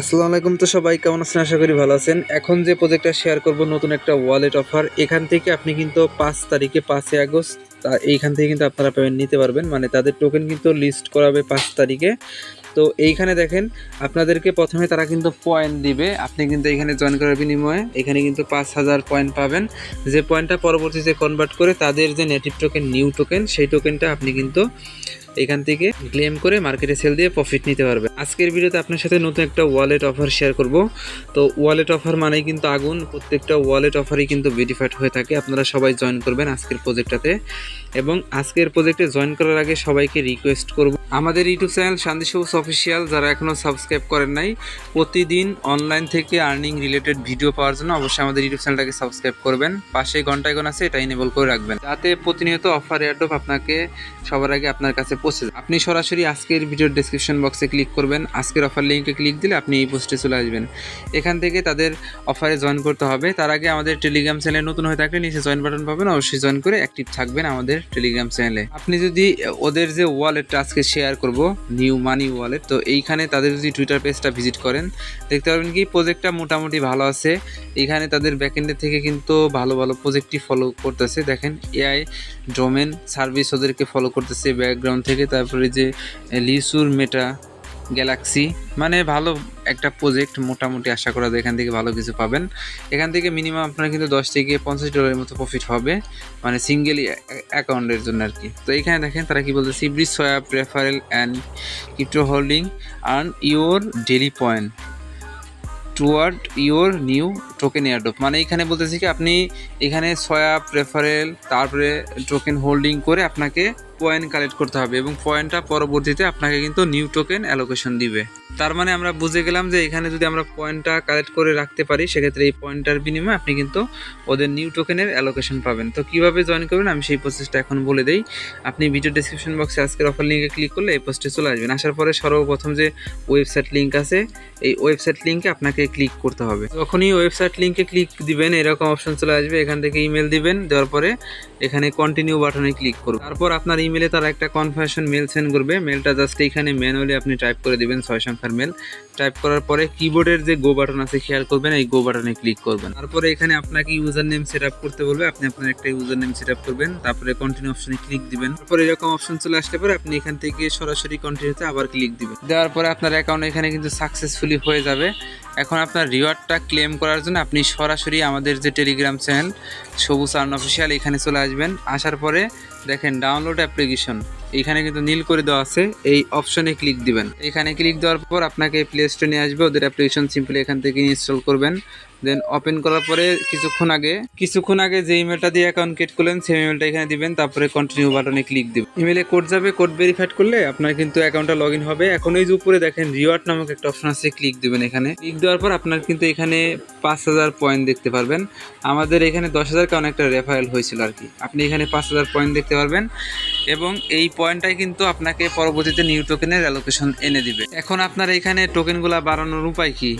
আসসালামু আলাইকুম তো সবাই, কেমন আছেন? আশা করি ভালো আছেন। এখন যে প্রজেক্টটা শেয়ার করব, নতুন একটা ওয়ালেট অফার এখান থেকে আপনি কিন্তু পাঁচ তারিখে পাঁচই আগস্ট এইখান থেকে কিন্তু আপনারা পেমেন্ট নিতে পারবেন। মানে তাদের টোকেন কিন্তু লিস্ট করাবে পাঁচ তারিখে। তো এইখানে দেখেন, আপনাদেরকে প্রথমে তারা কিন্তু পয়েন্ট দিবে। আপনি কিন্তু এখানে জয়েন করার বিনিময়ে এখানে কিন্তু পাঁচ হাজার পয়েন্ট পাবেন। যে পয়েন্টটা পরবর্তীতে কনভার্ট করে, তাদের যে নেটিভ টোকেন নিউ টোকেন সেই টোকেনটা আপনি কিন্তু এখান থেকে ক্লেম করে মার্কেটে সেল দিয়ে প্রফিট নিতে পারবে। আজকের ভিডিওতে আপনার সাথে নতুন একটা ওয়ালেট অফার শেয়ার করব। তো ওয়ালেট অফার মানেই কিন্তু আগুন। প্রত্যেকটা ওয়ালেট অফারই কিন্তু ভেরিফাইড হয়ে থাকে। আপনারা সবাই জয়েন করবেন আজকের প্রজেক্টটাতে এবং আজকের প্রজেক্টে জয়েন করার আগে সবাইকে রিকোয়েস্ট করব। আমাদের ইউটিউব চ্যানেল শান্তি সবুজ অফিসিয়াল যারা এখনও সাবস্ক্রাইব করেন নাই, প্রতিদিন অনলাইন থেকে আর্নিং রিলেটেড ভিডিও পাওয়ার জন্য অবশ্যই আমাদের ইউটিউব চ্যানেলটাকে সাবস্ক্রাইব করবেন। পাশে ঘণ্টা আইকন আছে, এটা ইনেবল করে রাখবেন। যাতে প্রতিনিয়ত অফার এয়ারডপ আপনাকে সবার আগে আপনার কাছে পৌঁছে যায়। আপনি সরাসরি আজকের ভিডিওর ডেসক্রিপশন বক্সে ক্লিক করবেন। আজকের অফার লিঙ্কে ক্লিক দিলে আপনি এই পোস্টে চলে আসবেন। এখান থেকে তাদের অফারে জয়েন করতে হবে। তার আগে আমাদের টেলিগ্রাম চ্যানেলে নতুন হয়ে থাকলে নিচে জয়েন বাটন পাবেন। অবশ্যই জয়েন করে অ্যাক্টিভ থাকবেন আমাদের টেলিগ্রাম চ্যানেলে আপনি যদি ওদের যে ওয়ালেটটা আজকে শেয়ার করব নিউ মানি ওয়ালেট তো এইখানে তাদের যদি টুইটার পেজটা ভিজিট করেন, দেখতে পারবেন কি প্রজেক্টটা মোটামুটি ভালো আছে। এখানে তাদের ব্যাকএন্ডের থেকে কিন্তু ভালো ভালো প্রজেক্টই ফলো করতেছে। দেখেন এআই ডোমেন সার্ভিস ওদেরকে ফলো করতেছে ব্যাকগ্রাউন্ড থেকে। তারপরে যে লিসুর মেটা গ্যালাক্সি মানে ভালো একটা প্রজেক্ট মোটামুটি আশা করা যায় এখান থেকে ভালো কিছু পাবেন। এখান থেকে মিনিমাম আপনার কিন্তু দশ থেকে পঞ্চাশ ডলারের মতো প্রফিট হবে মানে সিঙ্গেল অ্যাকাউন্টের জন্য আর কি তো এখানে দেখেন তারা কি বলছে সিব্রিজ soya referral and crypto holding earn your daily point toward your new token airdrop মানে এখানে বলতেছি কি, আপনি এখানে সয়া প্রেফারেল তারপরে টোকেন হোল্ডিং করে আপনাকে পয়েন্ট কালেক্ট করতে হবে এবং পয়েন্টটা পরবর্তীতে আপনাকে কিন্তু নিউ টোকেন অ্যালোকেশন দিবে। তার মানে আমরা বুঝে গেলাম যে এখানে যদি আমরা পয়েন্টটা কালেক্ট করে রাখতে পারি, সেক্ষেত্রে এই পয়েন্টটার বিনিময়ে আপনি কিন্তু ওদের নিউ টোকেনের অ্যালোকেশন পাবেন। তো কীভাবে জয়েন করবেন আমি সেই প্রসেসটা এখন বলে দিই। আপনি ভিডিও ডিসক্রিপশন বক্সে আজকের অফার লিঙ্কে ক্লিক করলে এই পোস্টে চলে আসবেন। আসার পরে সর্বপ্রথম যে ওয়েবসাইট লিঙ্ক আছে, এই ওয়েবসাইট লিঙ্কে আপনাকে ক্লিক করতে হবে। যখনই ওয়েবসাইট লিঙ্কে ক্লিক দিবেন, এরকম অপশন চলে আসবে। এখান থেকে ইমেল দিবেন, দেওয়ার পরে এখানে কন্টিনিউ বাটনে ক্লিক করুন। তারপর আপনার ইমেলে তারা একটা কনফার্মেশন মেল সেন্ড করবে। মেলটা জাস্ট এখানে ম্যানুয়ালি আপনি টাইপ করে দিবেন ছয় সংখ্যার মেল টাইপ করার পরে কিবোর্ডের যে গো বাটন আছে, খেয়াল করবেন, এই গো বাটনে ক্লিক করবেন। তারপরে এখানে আপনাকে ইউজার নেম সেট আপ করতে বলবে। আপনি আপনার একটা ইউজার নেম সেট আপ করবেন। তারপরে কন্টিনিউ অপশনে ক্লিক দিবেন। তারপরে এরকম অপশন চলে আসলে পরে আপনি এখান থেকে সরাসরি কন্টিনিউতে আবার ক্লিক দিবেন। দেওয়ার পরে আপনার অ্যাকাউন্ট এখানে কিন্তু সাকসেসফুলি হয়ে যাবে। এখন আপনার রিওয়ার্ডটা ক্লেম করার জন্য আপনি সরাসরি আমাদের যে টেলিগ্রাম চ্যানেল সবুজ আর্ন অফিসিয়াল এখানে চলে আসবেন। আসার পরে দেখেন ডাউনলোড অ্যাপ্লিকেশন এখানে কিন্তু নীল করে দেওয়া আছে। এই অপশনে ক্লিক দিবেন। এখানে ক্লিক দেওয়ার পর আপনাকে প্লে স্টোরে নিয়ে আসবে। ওদের অ্যাপ্লিকেশন সিম্পলি এখান থেকে ইনস্টল করবেন। দেন ওপেন করার পরে কিছুক্ষণ আগে কিছুক্ষণ আগে যে ইমেলটা দিয়ে অ্যাকাউন্ট ক্রিয়েট করলেন, সেই ইমেলটা এখানে দিবেন। তারপরে কন্টিনিউ বাটনে ক্লিক দিবেন। ইমেলে কোড যাবে কোড ভেরিফাইড করলে আপনার কিন্তু অ্যাকাউন্টটা লগ হবে। এখন এই যে উপরে দেখেন রিওয়ার্ড নামক একটা অপশন আছে ক্লিক দিবেন এখানে। ক্লিক দেওয়ার পর আপনার কিন্তু এখানে পাঁচ হাজার পয়েন্ট দেখতে পারবেন। আমাদের এখানে দশ হাজার কারণ একটা রেফারেল হয়েছিল আর কি। আপনি এখানে পাঁচ হাজার পয়েন্ট দেখতে পারবেন। এবং এই পয়েন্টটাই কিন্তু আপনাকে পরবর্তীতে নিউ টোকেনের অ্যালোকেশন এনে দিবে। এখন আপনার এখানে টোকেনগুলো বাড়ানোর উপায় কি?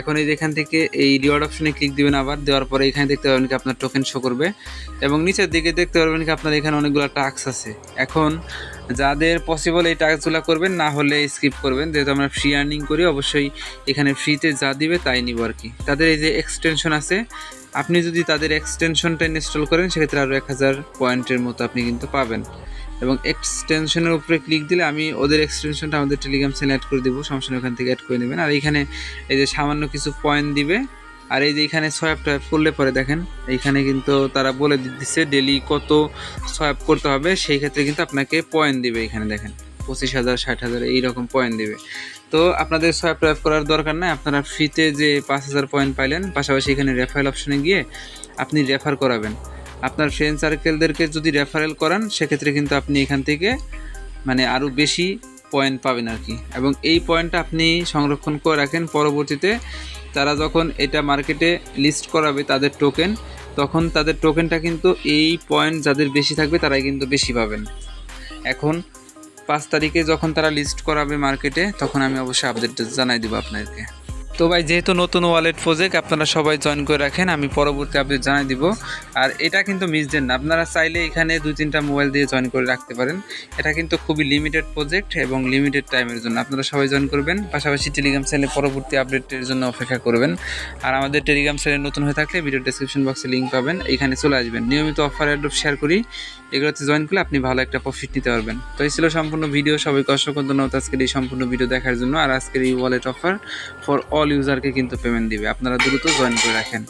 এখন এই যে এখান থেকে এই রিওয়ার্ড অপশনে ক্লিক দিবেন আবার, দেওয়ার পরে এখানে দেখতে পাবেন কি আপনার টোকেন শো করবে। এবং নিচের দিকে দেখতে পারবেন কি আপনার এখানে অনেকগুলো টাস্ক আছে। এখন যাদের পসিবল এই টাস্কগুলো করবেন, না হলে স্কিপ করবেন। যেহেতু আমরা ফ্রি আর্নিং করি, অবশ্যই এখানে ফ্রিতে যা দিবে তাই নিব আর কি। তাদের এই যে এক্সটেনশন আছে, আপনি যদি তাদের এক্সটেনশনটা ইনস্টল করেন, সেক্ষেত্রে আরও এক হাজার পয়েন্টের মতো আপনি কিন্তু পাবেন। এবং এক্সটেনশনের উপরে ক্লিক দিলে আমি ওদের এক্সটেনশনটা আমাদের টেলিগ্রাম চ্যানেল অ্যাড করে দেবো। সমস্যা ওখান থেকে অ্যাড করে নেবেন। আর এইখানে এই যে সামান্য কিছু পয়েন্ট দিবে। আর এই যে এখানে সোয়াপ ট্যাপ করলে পরে দেখেন এইখানে কিন্তু তারা বলে দিচ্ছে ডেলি কত সোয়াপ করতে হবে। সেই ক্ষেত্রে কিন্তু আপনাকে পয়েন্ট দিবে এখানে দেখেন। পঁচিশ হাজার, ষাট হাজার এইরকম পয়েন্ট দিবে। তো আপনাদের সোয়াপ ট্যাপ করার দরকার নাই। আপনারা ফ্রিতে যে পাঁচ হাজার পয়েন্ট পাইলেন, পাশাপাশি এখানে রেফারেল অপশনে গিয়ে আপনি রেফার করাবেন। আপনার ফ্রেন্ড সার্কেলদেরকে যদি রেফারেল করান, সেক্ষেত্রে কিন্তু আপনি এখান থেকে মানে আরও বেশি পয়েন্ট পাবেন আর কি। এবং এই পয়েন্টটা আপনি সংরক্ষণ করে রাখেন। পরবর্তীতে তারা যখন এটা মার্কেটে লিস্ট করাবে তাদের টোকেন তখন তাদের টোকেনটা কিন্তু এই পয়েন্ট যাদের বেশি থাকবে তারাই কিন্তু বেশি পাবেন। এখন পাঁচ তারিখে যখন তারা লিস্ট করাবে মার্কেটে তখন আমি অবশ্যই আপডেট জানাই দেবো আপনাদেরকে। তো ভাই, যেহেতু নতুন ওয়ালেট প্রজেক্ট আপনারা সবাই জয়েন করে রাখেন, আমি পরবর্তী আপডেট জানাই দিব। আর এটা কিন্তু মিস দেন না, আপনারা চাইলে এখানে দু তিনটা মোবাইল দিয়ে জয়েন করে রাখতে পারেন। এটা কিন্তু খুবই লিমিটেড প্রজেক্ট এবং লিমিটেড টাইমের জন্য। আপনারা সবাই জয়েন করবেন, পাশাপাশি টেলিগ্রাম চ্যানেলে পরবর্তী আপডেটের জন্য অপেক্ষা করবেন। আর আমাদের টেলিগ্রাম চ্যানেল নতুন হয়ে থাকলে ভিডিও ডেসক্রিপশন বক্সে লিঙ্ক পাবেন, এখানে চলে আসবেন। নিয়মিত অফার অ্যাড্রপ শেয়ার করি, এগুলোতে জয়েন করলে আপনি ভালো একটা প্রফিট নিতে পারবেন। তো এই ছিল সম্পূর্ণ ভিডিও সবাইকে অসংখ্য ধন্যবাদ আজকের এই সম্পূর্ণ ভিডিও দেখার জন্য। আর আজকের এই ওয়ালেট অফার ফর অল ইউজারকে কিন্তু পেমেন্ট দিবে। আপনারা দ্রুত জয়েন করে রাখেন।